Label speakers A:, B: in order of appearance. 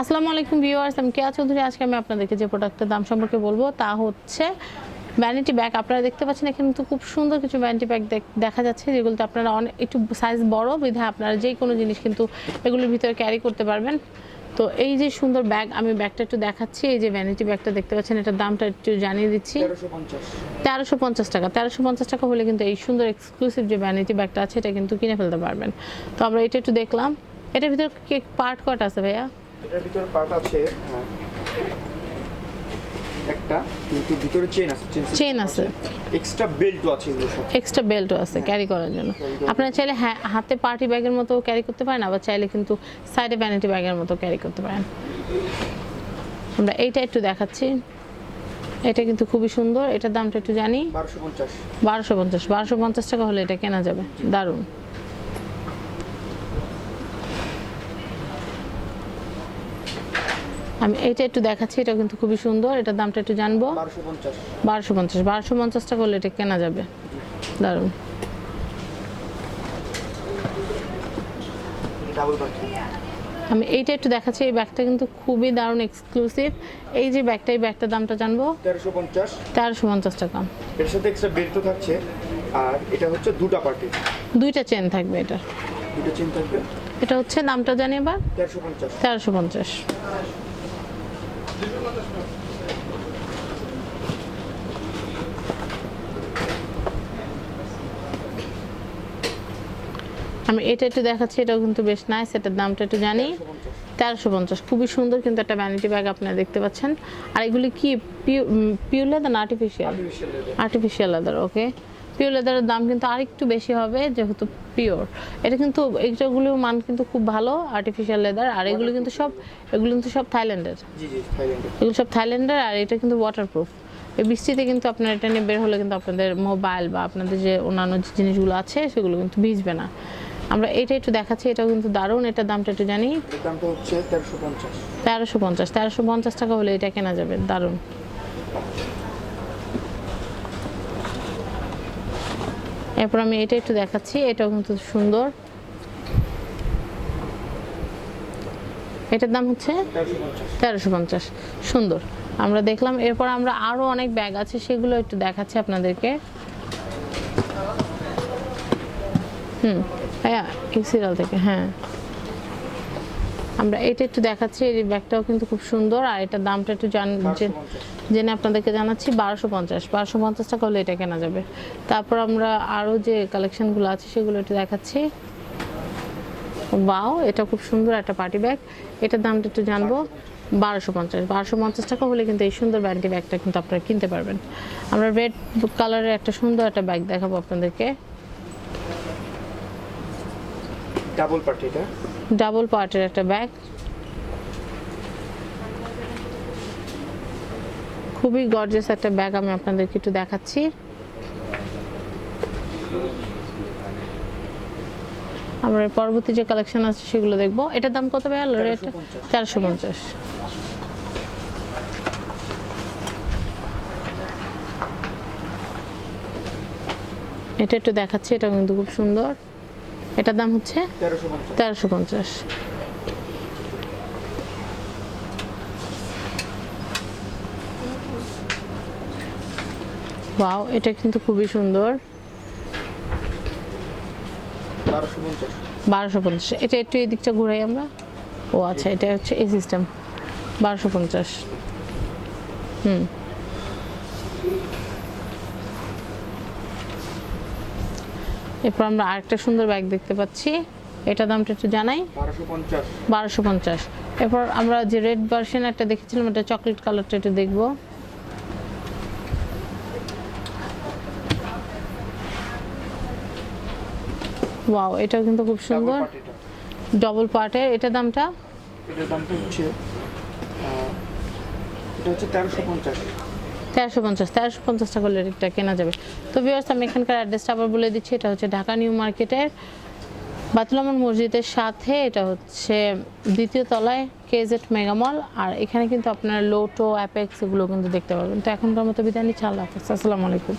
A: আসসালামু আলাইকুম ভিউয়ার্স, আমি কেয়া চৌধুরী। আজকে আমি আপনাদেরকে যে প্রোডাক্টের দাম সম্পর্কে বলব, তা হচ্ছে ভ্যানিটি ব্যাগ আপনারা দেখতে পাচ্ছেন এখানে কিন্তু খুব সুন্দর কিছু ভ্যানিটি ব্যাগ দেখা যাচ্ছে, যেগুলোতে আপনারা অনেক একটু সাইজ বড় বিধায় আপনারা যে কোনো জিনিস কিন্তু এগুলোর ভিতরে ক্যারি করতে পারবেন। তো এই যে সুন্দর ব্যাগ আমি ব্যাগটা একটু দেখাচ্ছি। এই যে ভ্যানিটি ব্যাগটা দেখতে পাচ্ছেন, এটার দামটা একটু জানিয়ে দিচ্ছি।
B: তেরোশো পঞ্চাশ।
A: টাকা। তেরোশো পঞ্চাশ টাকা হলে কিন্তু এই সুন্দর এক্সক্লুসিভ যে ভ্যানিটি ব্যাগটা আছে, এটা কিন্তু কিনে ফেলতে পারবেন। তো আমরা এটা একটু দেখলাম। এটার ভিতরে পার্ট কটা আছে ভাইয়া?
B: এটার ভিতরে পার্ট আছে একটা কিন্তু ভিতরে চেন আছে। এক্সট্রা বেল্টও আছে।
A: এক্সট্রা বেল্টও আছে ক্যারি করার জন্য। আপনারা চাইলে হ্যাঁ হাতে পার্টি ব্যাগের মতো ক্যারি করতে পারেন আবার চাইলে কিন্তু সাইডে ভ্যানিটি ব্যাগের মতো ক্যারি করতে পারেন। আমরা এইটা একটু দেখাচ্ছি। এটা কিন্তু খুবই সুন্দর এটার দামটা একটু জানি।
B: বারোশো পঞ্চাশ।
A: বারোশো পঞ্চাশ বারোশো পঞ্চাশ টাকা হলে এটা কেনা যাবে। দারুণ। আমি এইটা একটু দেখাচ্ছি এটা কিন্তু খুবই সুন্দর এটার দামটা একটু জানব।
B: বারোশো পঞ্চাশ।
A: বারোশো পঞ্চাশ বারোশো পঞ্চাশ টাকা হলে এটা কেনা যাবে। দারুণ। আমি এইটা একটু দেখাচ্ছি এই ব্যাগটা কিন্তু খুবই দারুণ এক্সক্লুসিভ এই যে ব্যাগটা এই ব্যাগটার দামটা জানব?
B: তেরোশো পঞ্চাশ।
A: তেরোশো পঞ্চাশ টাকা।
B: এর সাথে এক্সট্রা বেল্টও থাকছে আর এটা হচ্ছে দুটা পার্টি
A: দুইটা চেন থাকবে এটা।
B: দুটো চেন থাকবে?
A: এটা হচ্ছে দামটা জানি এবার?
B: তেরোশো পঞ্চাশ।
A: তেরোশো পঞ্চাশ। আমি এটা একটু দেখাচ্ছি এটাও কিন্তু বেশ নাইস এটার দামটা একটু জানি।
B: তেরোশো পঞ্চাশ
A: খুবই সুন্দর কিন্তু একটা ভ্যানিটি ব্যাগ আপনারা দেখতে পাচ্ছেন। আর এগুলি কি পিওর লেদার না artificial
B: artificial leather
A: okay pure লেদারের দাম কিন্তু আরেকটু বেশি হবে যেহেতু পিওর এটা কিন্তু এইটাগুলোর মান কিন্তু খুব ভালো আর্টিফিশিয়াল লেদার আর এগুলো কিন্তু সব এগুলো কিন্তু সব থাইল্যান্ডের এগুলো সব থাইল্যান্ডের আর এটা কিন্তু ওয়াটারপ্রুফ এই বৃষ্টিতে কিন্তু আপনার এটা নিয়ে বের হলে কিন্তু আপনাদের মোবাইল বা আপনাদের যে অন্যান্য যে জিনিসগুলো আছে সেগুলো কিন্তু ভিজবে না। আমরা এটা একটু দেখাচ্ছি এটাও কিন্তু দারুণ এটার দামটা একটু জানি।
B: এর দামটা হচ্ছে তেরোশো পঞ্চাশ।
A: তেরোশো পঞ্চাশ তেরোশো পঞ্চাশ টাকা হলে এটা কেনা যাবে দারুণ। এরপর আমি এটা একটু দেখাচ্ছি এটাও কিন্তু সুন্দর। এটার দাম হচ্ছে
B: তেরোশো পঞ্চাশ।
A: সুন্দর। আমরা দেখলাম এরপর আমরা আরও অনেক ব্যাগ আছে সেগুলো একটু দেখাচ্ছি আপনাদেরকে। হুম। হ্যাঁ এই সিরিয়াল থেকে হ্যাঁ। আমরা এটা একটু দেখাচ্ছি এই ব্যাগটাও কিন্তু খুব সুন্দর আর এটার দামটা একটু জান জেনে আপনাদেরকে জানাচ্ছি বারোশো পঞ্চাশ। বারোশো পঞ্চাশ টাকা হলে এটা কেনা যাবে। তারপর আমরা আরও যে কালেকশনগুলো আছে সেগুলো একটু দেখাচ্ছি। বাও এটা খুব সুন্দর একটা পার্টি ব্যাগ এটার দামটা একটু জানব বারোশো পঞ্চাশ। বারোশো পঞ্চাশ টাকা হলে কিন্তু এই সুন্দর ব্যাগটি ব্যাগটা কিন্তু আপনারা কিনতে পারবেন। আমরা রেড কালারের একটা সুন্দর একটা ব্যাগ দেখাবো আপনাদেরকে।
B: ডাবল পার্টি এটা?
A: ডাবল পার্টের একটা ব্যাগ খুবই গর্জিয়াস একটা ব্যাগ আমি আপনাদেরকে একটু দেখাচ্ছি। আমরা পরবর্তী যে কালেকশন আছে সেগুলো দেখব। এটার দাম কত ভাইয়া? রেট
B: 1350
A: চারশো পঞ্চাশ। এটা একটু দেখাচ্ছি এটা কিন্তু খুব সুন্দর। এটার দাম হচ্ছে
B: তেরোশো পঞ্চাশ।
A: ওয়াও এটা কিন্তু খুবই সুন্দর।
B: বারোশো পঞ্চাশ।
A: এটা একটু এই দিকটা ঘুরাই আমরা। ও আচ্ছা এটা হচ্ছে এই সিস্টেম বারোশো পঞ্চাশ। হুম। এরপর আমরা আরেকটা সুন্দর ব্যাগ দেখতে পাচ্ছি। এটা দামটা একটু জানাই।
B: বারোশো পঞ্চাশ।
A: এরপর আমরা যে রেড ভার্সন একটা দেখেছিলাম এটা চকলেট কালারটা একটু দেখব। ওয়াও এটাও কিন্তু খুব সুন্দর। ডবল পার্টের এটা দামটা?
B: এটার দামটা হচ্ছে এটা হচ্ছে তেরোশো পঞ্চাশ।
A: তেরোশো পঞ্চাশ তেরোশো পঞ্চাশ টাকা হলে এটা কেনা যাবে। তো ভিউয়ার্স আমি এখানকার অ্যাড্রেসটা আবার বলে দিচ্ছি, এটা হচ্ছে ঢাকা নিউ মার্কেটের বাতুলামন মসজিদের সাথে, এটা হচ্ছে দ্বিতীয় তলায় কেজেট মেগামল আর এখানে কিন্তু আপনার লোটো, অ্যাপেক্স এগুলো কিন্তু দেখতে পাবেন। তো এখনকার মতো বিদায় নিচ্ছি, আল্লাহ হাফেজ, আসসালামু আলাইকুম।